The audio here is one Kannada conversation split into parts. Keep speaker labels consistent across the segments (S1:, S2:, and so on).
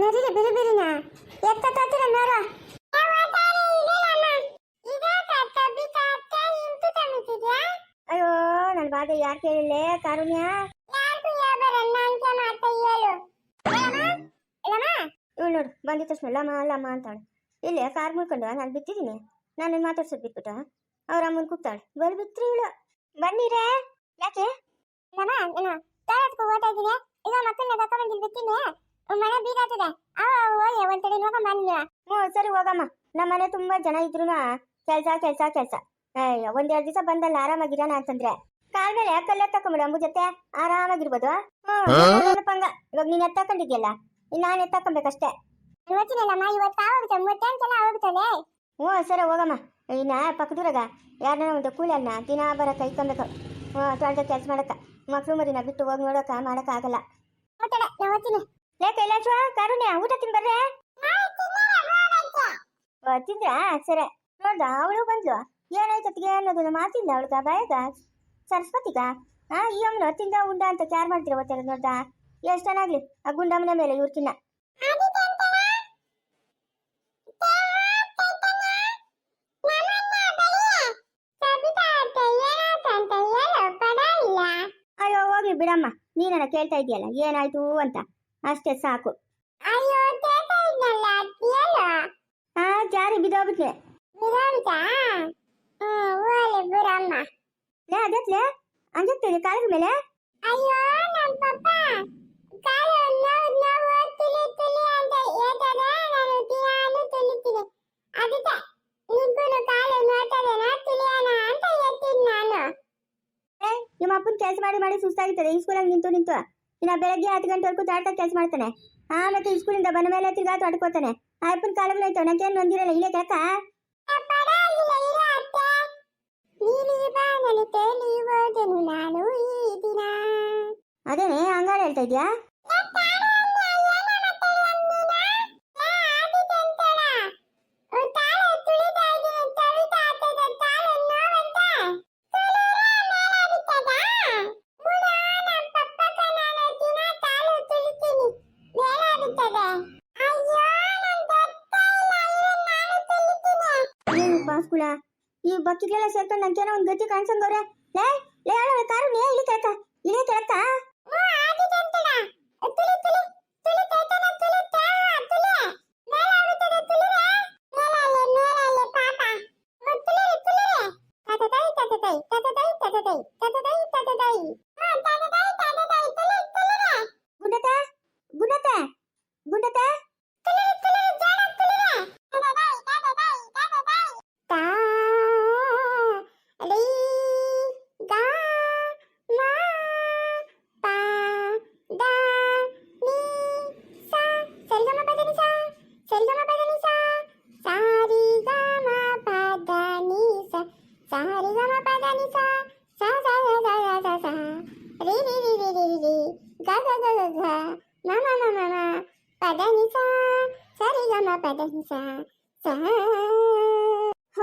S1: ನರಿಲಿ ಬಿರಿ ಬಿರಿನ ಎತ್ತ ತಾತಿರ ನೋರ ಅಯ್ಯೋ ನನ್ನ ಬಾಧೆ ಯಾರು ಹೇಳಿಲ್ಲ ಕಾರುಣ್ಯ. ಇವಳು ನೋಡು, ಬಂದಿದ ತಕ್ಷಣ ಲಮ ಲಮ ಅಂತಾಳೆ. ಇಲ್ಲೇ ಕಾರ್ ಮುಳ್ಕೊಂಡು, ನಾನು ಬಿತ್ತಿದ್ದೀನಿ ನಾನು ಮಾತಾಡ್ಸೋದು ಬಿಟ್ಬಿಟ್ಟ. ಅವ್ರ ಅಮ್ಮನ ಕೂಗ್ತಾಳೆ. ಬಲ್ ಬಿತ್ರಿ ಇವಳು. ಬನ್ನಿರೇ. ಯಾಕೆ? ಲಮ ತಾಳತ್ಕೊ ಓದ್ತಾ ಇದ್ದೀನಿ. ಈಗ ಮಕ್ಕಳನ್ನ ಬಂದಿಲ್ ಬಿತ್ತೀನಿ. ಮನೆ ಬೀಗಾತದೆ ಒಂದ್ ಕಡೆ ನೋಡ್ಕೊಂಡ್ ಬಂದಿಲ್ಲ ಹ್ಞೂ ಸರಿ ಹೋಗಮ್ಮ. ನಮ್ಮ ಮನೆ ತುಂಬಾ ಜನ ಇದ್ರು ಕೆಲ್ಸ ಕೆಲ್ಸ ಕೆಲ್ಸ. ಅಯ್ಯೋ ಒಂದೆರಡು ದಿವಸ ಬಂದಲ್ಲ ಆರಾಮಾಗಿರೋಣ ಅಂತಂದ್ರೆ. ಕಾಲ್ ಮೇಲೆ ಕಲ್ಲ ತಕೊಂಬಿಡು ಅಂಬು ಜೊತೆ? ಆರಾಮಾಗಿರ್ಬೋದು. ಹ್ಞೂ ಪಂಗ ಇವಾಗ ನೀನ್ ಎತ್ತಕೊಂಡಿದ್ಯಲ್ಲ ಇನ್ನು ನಾನು ಎತ್ತಕೊಂಬೇಕಷ್ಟೇ. ಇವತ್ತಿನಲ್ಲಮ್ಮ ಇವತ್ತು ಆಗುತ್ತೆ ಮೂವತ್ತೆಂಟೆಲ್ಲ ಆಗೋಗುತ್ತದೆ ಹ್ಞೂ ಸರಿ ಹೋಗಮ್ಮ. ಇನ್ನ ಪಕ್ಕದೂರಾಗ ಯಾರನ್ನ ಒಂದು ಕೂಲನ್ನ ದಿನ ಬರ ಕೈಕೊಬೇಕು. ಹ್ಞೂ ತೋಟದ ಕೆಲಸ ಮಾಡಕ್ಕ ಮಕ್ಳು ಮರಿನ ಬಿಟ್ಟು ಹೋಗಿ ನೋಡಕ್ಕ ಮಾಡಕ್ಕ ಆಗಲ್ಲ. ಲೇ ಕೈಲಾಸ ಕಾರುಣ್ಯ ಊಟ ತಿನ್ಬರ್ರೆ? ಓ, ತಿಂದ್ರಾ? ಸರಿ. ನೋಡ್ದ ಅವಳು ಬಂದ್ಲು. ಏನಾಯ್ತತ್ತಿಗೆ ಅನ್ನೋದನ್ನ ಮಾತಿಲ್ಲ ಅವಳ್ಗ ಬಾಯಗ ಸರಸ್ವತಿಗ? ಆ ಈ ಅಮ್ಮನ ತಿಂದ ಉಂಡ ಅಂತ ಕ್ಯಾರ್ ಮಾಡ್ತೀರ ಗೊತ್ತಿರೋದು ನೋಡ್ದ? ಎಷ್ಟು ಚೆನ್ನಾಗ್ಲಿ ಆ ಗುಂಡಮ್ಮನ ಮೇಲೆ ಇವ್ರಕಿನ್ನ ಅಯ್ಯೋ ಹೋಗ್ಲಿ ಬಿಡಮ್ಮ. ನೀನನ್ನ ಕೇಳ್ತಾ ಇದೆಯಲ್ಲ ಏನಾಯ್ತು ಅಂತ. ಅಷ್ಟೇ ಸಾಕು. ಆ ಜಾರಿ ಬಿದ್ದೋಗ್ಬಿಟ್ಲೆ ಲೇ ಅದತ್ಲೆ ಅಂಜಕ್ತೇನೆ ಕಾಲದ ಮೇಲೆ?
S2: ಅಯ್ಯೋ ನಮ್ಮ ಪಪ್ಪ ಕಾಲು ನೋವು ನೋವು ತುಳಿ ತುಳಿ ಅಂತ ಹೇಳ್ತಾರೆ ನಾನು ದಿನಾನು ತುಳಿತೀನಿ ಅದಕ್ಕೆ ನಿಂಗೂ ಕಾಲು ನೋಡ್ತದೇನ ತುಳಿಯೋಣ ಅಂತ ಹೇಳ್ತೀನಿ ನಾನು.
S1: ನಿಮ್ಮ ಅಪ್ಪನ ಕೆಲಸ ಮಾಡಿ ಮಾಡಿ ಸುಸ್ತಾಗಿತ್ತದೆ ಈ ಸ್ಕೂಲಾಗ ನಿಂತು ನಿಂತು. ಇನ್ನ ಬೆಳಗ್ಗೆ ಹತ್ತು ಗಂಟೆವರೆಗೂ ತಾಡ್ತಾ ಕೆಲಸ ಮಾಡ್ತಾನೆ. ಆ ಮತ್ತೆ ಸ್ಕೂಲಿಂದ ಬಂದ ಮೇಲೆ ತಿರ್ಗಾ ತೋಟಕೋತಾನೆ ಆ ಅಪ್ಪನ ಕಾಲ ಮೇಲೆ ಬಂದಿರಲ್ಲ ನನಗೇನು ನೊಂದಿರಲ್ಲ ಇಲ್ಲೇ
S2: ಕೆಲಸ
S1: ಅದೇನೆ ಹಂಗಾರ ಹೇಳ್ತಾ ಇದ್ಯಾ? ಈ ಬಕ್ಕಿಗೆಲ್ಲ ಸೇರ್ಕೊಂಡು ನಂಗೇನೋ ಒಂದು ಗತಿ ಕಾಣಿಸಂಗವ್ರೆ ಲೇ ಲೇ ಕಾರು ನೀ ಇಲ್ಲಿ ಕೇಳಕ್ಕ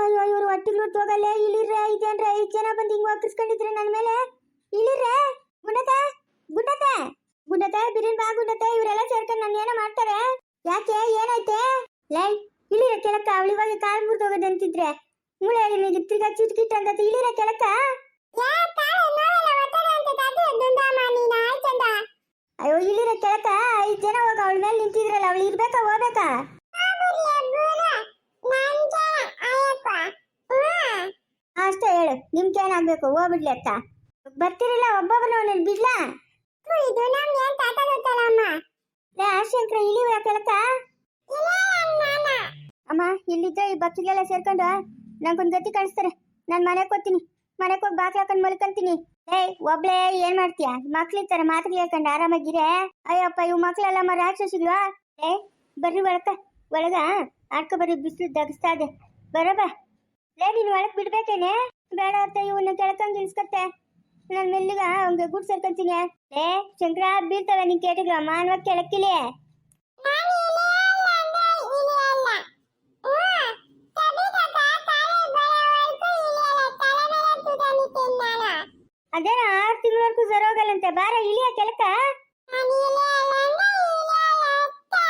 S1: ಅಯ್ಯೋ ಇವ್ರು ಒಟ್ಟಿಗೆ ಹೋಗಲ್ಲೇ ಇಲ್ಲಿರ್ರೆ ಇದೇನ್ರೆ ಐದು ಜನ ಬಂದು ಹಿಂಗ್ ಒಕ್ಕರ್ಸ್ಕೊಂಡಿದ್ರೆ ನನ್ನ ಮೇಲೆ? ಇಲ್ಲಿರ್ರೆ ಗುಂಡತೆ ಗುಂಡತೆ ಗುಂಡತೆ ಬಿರಿನ್ ಬಾ ಗುಂಡತೆ ಇವರೆಲ್ಲ ಸೇರ್ಕೊಂಡು ನನ್ನ ಏನೋ ಮಾಡ್ತಾರೆ? ಯಾಕೆ ಏನೈತೆ ಲೈ ಇಲ್ಲಿರ ಕೆಳಕ್ಕ ಅವಳು ಇವಾಗ ಕಾಲ್ ಮುರಿದು ಹೋಗೋದಂತಿದ್ರೆ. ಮೂಳೆ ನಿಮಗೆ ತಿರ್ಗಾ ಚಿಟ್ಕಿಟ್ ಅಂತ ಇಲ್ಲಿರ ಕೆಳಕ್ಕ? ಅಯ್ಯೋ ಇಲ್ಲಿರ ಕೆಳಕ ಐದು ಜನ ಹೋಗ ಅವಳ ಮೇಲೆ ನಿಂತಿದ್ರಲ್ಲ ಅವಳು ಇರ್ಬೇಕಾ ಹೋಗ್ಬೇಕಾ? ಅಷ್ಟೇ ಹೇಳು. ನಿಮ್ಗೇನಾಗ್ಬೇಕು ಹೋಗ್ಬಿಡ್ಲಿ ಅತ್ತ. ಬರ್ತಿರಲ್ಲ ಒಬ್ಬೊಬ್ಬನ ಅವನಲ್ಲಿ ಬಿಡ್ಲಾ?
S2: ಇದು ನಮ್ಗೆ ಏನ್ ತಾತ ಗೊತ್ತಲ್ಲ
S1: ಅಮ್ಮ ಆಶಂಕ್ರ ಇಳಿವ ಕೆಳಕ
S2: ಅಮ್ಮ ಇಲ್ಲ
S1: ಅಮ್ಮ ಇಲ್ಲಿದ್ದ ಈ ಬಕ್ಕಿಗೆಲ್ಲ ಸೇರ್ಕೊಂಡು ನಂಗೊಂದು ಗತಿ ಕಳಿಸ್ತಾರೆ ನಾನು ಮನೆಗೆ ಹೋಗ್ತೀನಿ. ಮನೆಗೆ ಹೋಗಿ ಬಾಕ್ಲ ಹಾಕೊಂಡು ಮಲ್ಕೊಂತೀನಿ. ಏಯ್ ಒಬ್ಳೆ, ಏನ್ ಮಾಡ್ತೀಯ? ಮಕ್ಳಿರ್ತಾರೆ ಮಾತ್ರೆ ಹೇಳ್ಕೊಂಡು ಆರಾಮಾಗಿರೇ? ಅಯ್ಯಪ್ಪ, ಇವ್ ಮಕ್ಳೆಲ್ಲ ಮ ರಾಕ್ಷಸಿಗಳು. ಏ ಬರ್ರಿ ಒಳಕ ಒಳಗ ಆಡ್ಕೊ ಬರ್ರಿ ಬಿಸಿಲು ದಗಸ್ತಾ ಇದೆ. ಬರೋಬ ಲೇ, ನೀನು ಒಳಗ್ ಬಿಡ್ಬೇಕೇನೆ? ಬೇಡ ಅಂತ ಇವನ್ನ ಕೆಳಕಂಗ್ ಇಳಿಸ್ಕತ್ತೆ. ನಾನು ಮೆಲ್ಲಿಗ ಅವ್ಗೆ ಗುಡ್ ಸೇರ್ಕೊಂತೀನಿ. ಏ ಶಂಕರ, ಬೀಳ್ತವೆ ನಿನ್ ಕೇಟಿಗಳು. ಮಾನವ ಕೆಳಕ್ಕಿಲಿ
S2: ನಾನು ಇಳಿಯಲ್ಲ ಅಂದ್ರೆ ಇಳಿಯಲ್ಲ. ಹ್ಮ್. ಸಬಿತಾ ತಾಳೆ ಬರೋವರ್ಗೂ ಇಳಿಯಲ್ಲ. ತಲೆ ಮೇಲೆ ತುದಲಿತೀನಿ ನಾನು.
S1: ಅದೇನ ಆರು ತಿಂಗಳವರೆಗೂ ಸರೋಗಲ್ಲಂತೆ ಬಾರ ಇಳಿಯ ಕೆಳಕ
S2: ನಾನು ಇಳಿಯಲ್ಲ ಅಂದ್ರೆ ಇಳಿಯಲ್ಲ ಅಷ್ಟೇ.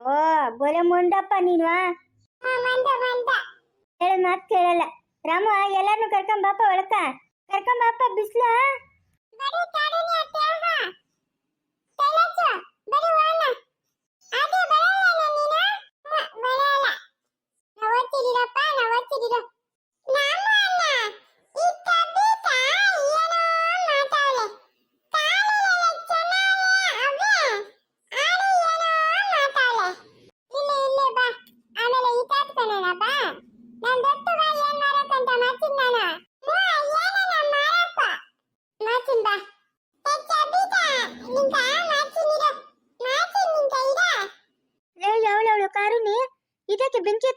S1: ಓ ಬೊಲೆ ಮುಂಡಪ್ಪ ನೀನು
S2: ಹಾ ಮಂದ ಮಂದ
S1: ಹೇಳ ಮಾತು ಕೇಳಲ್ಲ. ರಾಮ ಎಲ್ಲಾರನು ಕರ್ಕೊಂಬಾಪ ಒಳಕ. ಕರ್ಕೊಂಬಾಪ ಬಿಸ್ಲ.
S2: ಬರೀ ಕಾಡಿನ ಅತ್ಯಾಹ ತೆಲಚು ಬರೀ ವಾಣ ಅದೇ ಬರಲ್ಲ ನೀನು ಹ, ಬರಲ್ಲ ನಾವು ಓದ್ತಿದ್ದೀರಪ್ಪ ನಾವು ಓದ್ತಿದ್ದೀರ ನಮ್ಮ ಅಣ್ಣ ಈ ಕಬೀತ ಏನೋ ಮಾತಾವಳೆ ಕಾಲಿನೆಲ್ಲ ಚೆನ್ನಾಗಿ ಅವೇ ಆಡು ಏನೋ ಮಾತಾವಳೆ ಇಲ್ಲೇ ಇಲ್ಲೇ ಬಾ ಆಮೇಲೆ ಈ ತಾತ್ಕೊಳ್ಳೋಣ ಬಾ ನಾನು ದೊಡ್ಡ ಬಾ ಏನ್ ಮಾಡಕ್ಕಂತ ಮಾಡ್ತೀನಿ ನಾನು ಹ್ಞೂ ಏನನ ಮಾಡಪ್ಪ ಮಾಡ್ತೀನಿ ಬಾ ಹೆಚ್ಚ ಬೀಟ ನಿಂಕ ಮಾಡ್ತೀನಿರು ಮಾಡ್ತೀನಿ ನಿಂಕ ಇರ
S1: ಲೇ ಅವಳವಳು ಕಾರುನಿ ಇದಕ್ಕೆ ಬೆಂಕಿ ಎತ್ಕೊಂಡ್ ಬಂದಿದ್ಯಾ
S2: ಬೆಂಕಿ ಹಾಕ್ತಿದೆ ಬಿಡಿನ ಮೇಲೆ ಹಾಕದ ಅತ್ತ ಬೀಟ ಅತ್ತ
S1: ಅಯ್ಯೋ ನೀನು ಪಾಸ್ಕುಳ
S2: ಅತ್ತ ಅಲ್ಲೇ ಇಡು ಅಲ್ಲೇ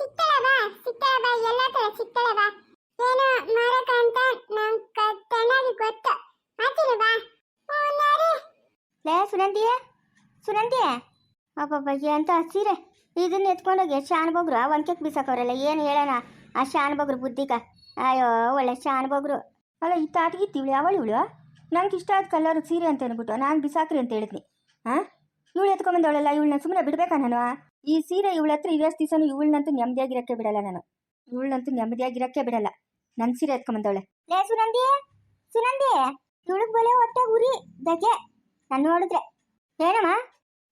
S2: ಸಿಕ್ಕಳ ಬಾ ಎಲ್ಲ ತರ ಬಾ ಏನೋ ಮಾಡಕ್ಕಂತ ನಮ್ ಚೆನ್ನಾಗಿ ಗೊತ್ತು. ನೋಡಿ.
S1: ಲೇ ಸುನಂದಿಯ ಸುನಂದಿಯ ಅಬ್ಬಬ್ಬ ಅಂತ ಸೀರೆ? ಇದನ್ನ ಎತ್ಕೊಂಡೋಗಿ ಶಾನ್ ಬೊಗ್ರು ಒಂದ್ಕೆಕ್ ಬಿಸಾಕವ್ರಲ್ಲ, ಏನು ಹೇಳೋಣ? ಆ ಶಾನ್ ಬುದ್ಧಿಗ ಅಯ್ಯೋ, ಒಳ್ಳೆ ಶಾನ್ ಅಲ್ಲ ಈ ತಾಟಿಗಿತ್ತು ಇವಳು ಯಾವಳು ಇವಳು? ನಂಗೆ ಇಷ್ಟ ಆದ ಕಲರ್ ಸೀರೆ ಅಂತ ಅಂದ್ಬಿಟ್ಟು ನಾನು ಬಿಸಾಕ್ರಿ ಅಂತ ಹೇಳಿದ್ನಿ. ಹಾಂ ಇವಳು ಎತ್ಕೊಂಬಂದವಳಲ್ಲ ಇವಳನ್ನ ಸುಮ್ಮನೆ ಬಿಡ್ಬೇಕಾ ನಾನು? ಈ ಸೀರೆ ಇವಳ ಹತ್ರ ಇರೋಷ್ಟು ದಿವಸನು ಇವಳನ್ನಂತೂ ನೆಮ್ಮದಿಯಾಗಿರಕ್ಕೆ ಬಿಡಲ್ಲ ನಾನು. ಇವಳನ್ನಂತೂ ನೆಮ್ಮದಿಯಾಗಿರಕ್ಕೆ ಬಿಡಲ್ಲ. ನನ್ನ ಸೀರೆ ಎತ್ಕೊಂಬಂದವಳೆ ಲೇ, ಸುನಂದಿ! ಸುನಂದಿ! ಇವಳಿಗೆ ಬಲೆ ಹೊಟ್ಟೆ ಉರಿ ದಗೆ ನಾನು ನೋಡಿದ್ರೆ. ಏನಮ್ಮ?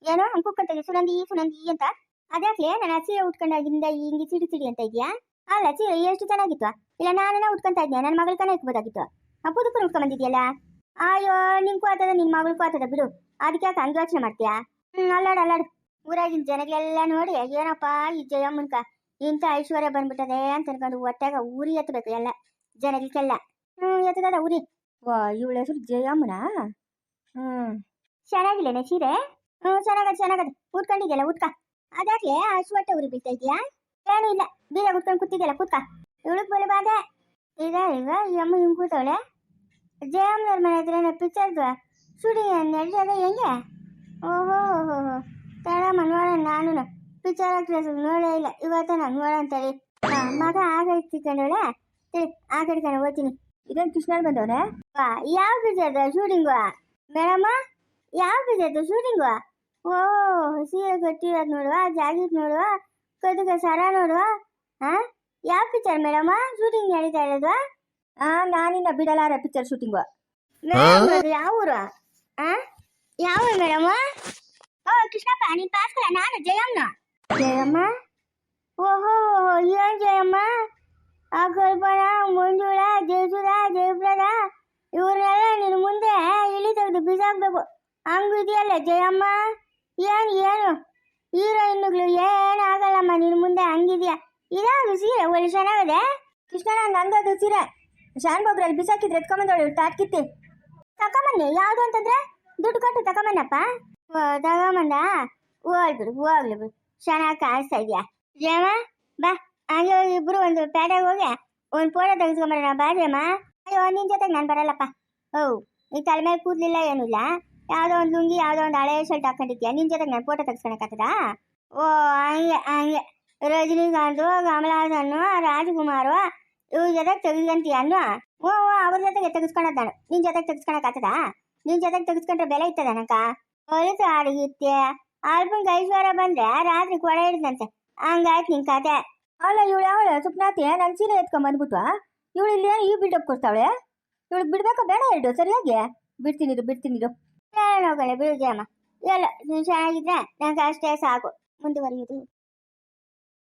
S1: ಏನೋ ಅಂಕುಕ್ಕಂತ ಸುನಂದಿ ಸುನಂದಿ ಅಂತ. ಅದ್ಯಾಕ್ಲೆ? ನಾನು ಆ ಸೀರೆ ಉಟ್ಕೊಂಡಾಗಿಂದ ಹಿಂಗೆ ಸಿಡಿ ಸಿಡಿ ಅಂತ ಇದೆಯಾ? ಅಲ್ಲ, ಸೀರೆ ಎಷ್ಟು ಚೆನ್ನಾಗಿತ್ತು ಇಲ್ಲ ನಾನೇ ಉಟ್ಕೊಂತ ಇದ್ದೆ ನನ್ನ ಮಗಳ ಕನ ಇಟ್ಬೋದಾಗಿತ್ತು ಅಪ್ಪದಕ್ಕೂ ಉಟ್ಕೊಂಡ್ ಬಂದಿದ್ಯಲ್ಲ ಅಯ್ಯೋ ನಿಮ್ಗೂ ಆತದ ನಿನ್ ಮಗಳಿಗೂ ಆತದ ಬಿಡು. ಅದಕ್ಕೆ ಯಾಕೆ ಹಂಗೆ ಯೋಚನೆ ಮಾಡ್ತೀಯಾ? ಹ್ಮ್, ಅಲ್ಲಾಡು ಅಲ್ಲಾಡು. ಊರಾಗಿನ ಜನಗಳೆಲ್ಲ ನೋಡಿ, ಏನಪ್ಪ ಈ ಜಯಮ್ಮನ್ಕ? ಇಂಥ ಐಶ್ವರ್ಯ ಬಂದ್ಬಿಟ್ಟದೆ ಅಂತ ಅನ್ಕೊಂಡು ಒಟ್ಟಾಗ ಊರಿ ಎತ್ತಬೇಕು ಎಲ್ಲ ಜನಗಳಿಗೆಲ್ಲ ಹ್ಮ್ ಎತ್ತದ ಊರಿ. ವಾ, ಇವಳ ಹೆಸರು ಜಯಮ್ಮನ? ಹ್ಞೂ ಚೆನ್ನಾಗಿಲ್ಲೇನೆ ಸೀರೆ? ಹ್ಞೂ ಚೆನ್ನಾಗದ ಚೆನ್ನಾಗದ. ಉಟ್ಕೊಂಡಿದ್ಯಲ್ಲ, ಉಟ್ಕ. ಅದಾಕ್ಲೆ ಅಷ್ಟು ಊರಿ ಬೀಳ್ತಾ ಇದೆಯಾ? ಏನೂ ಇಲ್ಲ, ಬೀಗ ಉಟ್ಕೊಂಡು ಕೂತಿದ್ಯಲ್ಲ, ಕೂತ್ಕ. ಇವಳಕ್ ಬಲೆ ಬಾದೆ ಈಗ ಈಗ, ಈ ಅಮ್ಮ ಹಿಂಗೆ ಕೂತವಳೆ? ಜಯಮ್ಮನವ್ರ ಮನೆ ಹತ್ರ ಪಿಕ್ಚರ್ದು ಶೂಟಿಂಗ್ ನಡೀತದೆ ಹೆಂಗೆ? ಓಹೋ ಹೋ ಹೋ ತಡಮ್ಮ ನೋಡೋಣ ನಾನು ಪಿಕ್ಚರ್ ಆಕ್ಟ್ರೆಸ್ ನೋಡೇ ಇಲ್ಲ. ಇವತ್ತ ನಾನು ನೋಡಂತೇಳಿ ಮಗ ಆಗ ಇಟ್ಕೊಂಡವಳೆ ಆ ಕಡೆ ಕಡೆ ಓದ್ತೀನಿ ಇದೇನು ಕೃಷ್ಣ ಬಂದವನೆ ಯಾವ ಪಿಕ್ಚರ್ದು ಶೂಟಿಂಗು ಮೇಡಮ್ಮ ಯಾವ ಪಿಕ್ಚರ್ದು ಶೂಟಿಂಗು ಓ ಸೀರೆ ಕಟ್ಟಿರೋದು ನೋಡುವ ಜಾಕೆಟ್ ನೋಡುವ ಕದುಕ ಸರ ನೋಡುವ ಹಾ ಯಾವ ಪಿಕ್ಚರ್ ಮೇಡಮ್ಮ ಶೂಟಿಂಗ್ ನಡೀತಾ ಇರೋದು? ಆ ನಾನಿನ್ನ ಬಿಡಲಾರ ಪಿಕ್ಚರ್ ಶೂಟಿಂಗು ಯಾವ ಊರು? ಆ? ಯಾವ ಮೇಡಮ್? ಓ ಕೃಷ್ಣಪ್ಪ ನೀನ್ ಪಾಸ್ಕಲ ನಾನು ಜಯಮ್ಮ. ಜಯಮ್ಮ? ಓಹೋ, ಏನ್ ಜಯಮ್ಮ? ಆ ಕಲ್ಪನ ಮಂಜುಳ ಜಯಸುರ ಜಯಪ್ರದ, ಇವ್ರನ್ನೆಲ್ಲ ನಿನ್ನ ಮುಂದೆ ಇಳಿ ತೆಗೆದು ಬಿಸಾಕ್ಬೇಕು. ಹಂಗಿದೆಯಲ್ಲ ಜಯಮ್ಮ? ಏನು ಏನು? ಹೀರೋಯಿನ್ಗಳು ಏನು ಆಗಲ್ಲಮ್ಮ ನಿನ್ನ ಮುಂದೆ ಹಂಗಿದ್ಯಾ? ಇದಾಗ ಸೀರೆ ಒಳ್ಳೆ ಚೆನ್ನಾಗದೆ? ಕೃಷ್ಣನ ನಂದದು ಸೀರೆ. ಶಾನ್ ಬಾಬ್ರಲ್ಲಿ ಬಿಸಾಕಿದ್ರೆ ಎತ್ಕೊಂಬಂದವಳು ತಾಟ್ಕಿತ್ತಿ ತಕೊಂಬನ್ನಿ ಯಾವುದು ಅಂತಂದ್ರೆ? ದುಡ್ಡು ಕೊಟ್ಟು ತಗೊಂಬನ್ನಪ್ಪ ಓ ತಗೊಂಬಂದ ಹೋಗ್ಲಿ ಬಿಡು ಹೋಗ್ಲಿ ಬಿಡು. ಚೆನ್ನಾಗಿ ಕಾಣಿಸ್ತಾ ಇದೆಯಾ? ಜಯಮ್ಮ, ಬಾ. ಹಂಗೆ ಹೋಗಿ ಇಬ್ರು ಒಂದು ಪೇಟೆಗೆ ಹೋಗಿ ಒಂದು ಫೋಟೋ ತೆಗೆಸ್ಕೊಂಬರೋಣ. ಬಾ ಜಯಮ್ಮ. ಅಯ್ಯೋ ನಿನ್ನ ಜೊತೆಗೆ ನಾನು ಬರಲ್ಲಪ್ಪ. ಓ, ಈ ತಲೆ ಮೇಲೆ ಕೂದಲಿಲ್ಲ ಏನಿಲ್ಲ ಯಾವುದೋ ಒಂದು ಲುಂಗಿ, ಯಾವುದೋ ಒಂದು ಹಳೆ ಶರ್ಟ್ ಹಾಕೊಂಡಿದ್ಯಾ? ನಿನ್ ಜೊತೆಗೆ ನಾನು ಫೋಟೋ ತೆಗೆಸ್ಕೊಳಕ್ಕಾಗ್ತದ ಓ, ಹಂಗೆ ಹಂಗೆ. ರಜನಿಕಾಂತ್ ಕಮಲಹಾಸನ್ ರಾಜ್ಕುಮಾರ್, ಇವ್ರ ಜೊತೆಗೆ ತೆಗೆಸ್ಕೊಂತೀಯ ಅನ್ನು? ಓ ಅವ್ರ ಜೊತೆಗೆ ತೆಗೆಸ್ಕೊಳೋದು ನಾನು. ನಿನ್ ಜೊತೆಗೆ ತೆಗೆಸ್ಕೊಳಕ್ಕಾಗ್ತದ ನಿನ್ ಜೊತೆಗೆ ತೆಗೆಸ್ಕೊಂಡ್ರೆ ಬೆಲೆ ಇತ್ತದ ನನಕ ಹೊಲಸು ಆಡಿಗಿತ್ತೆ ಅಲ್ಪಂಗೆ ಐಶ್ವರ್ಯ ಬಂದ್ರೆ ರಾತ್ರಿ ಕೊಡ ಹಿಡಿದಂತೆ. ಹಂಗಾಯ್ತು ನಿನ್ ಕತೆ. ಅಲ್ಲ ಇವಳು ಅವಳು ಸುಪ್ನಾತಿ ನನ್ನ ಸೀರೆ ಎತ್ಕೊಂಡ್ ಬಂದ್ಬಿಟ್ಟು ಇವಳು ಇಲ್ಲಿ ಈ ಬಿಲ್ಡಪ್ ಕೊಡ್ತಾವಳೆ? ಇವಳಿಗೆ ಬಿಡ್ಬೇಕಾ ಬೇಡ ಎರಡು ಸರಿಯಾಗಿ? ಬಿಡ್ತೀನಿ ಇರು ಬಿಡ್ತೀನಿ ಇರು. ಹೋಗಲ್ಲ ಬಿಡು ಜಯಮ್ಮ. ಎಲ್ಲ, ನೀನು ಚೆನ್ನಾಗಿದ್ರೆ ನಂಗೆ ಅಷ್ಟೇ ಸಾಕು. ಮುಂದುವರಿಯುವುದು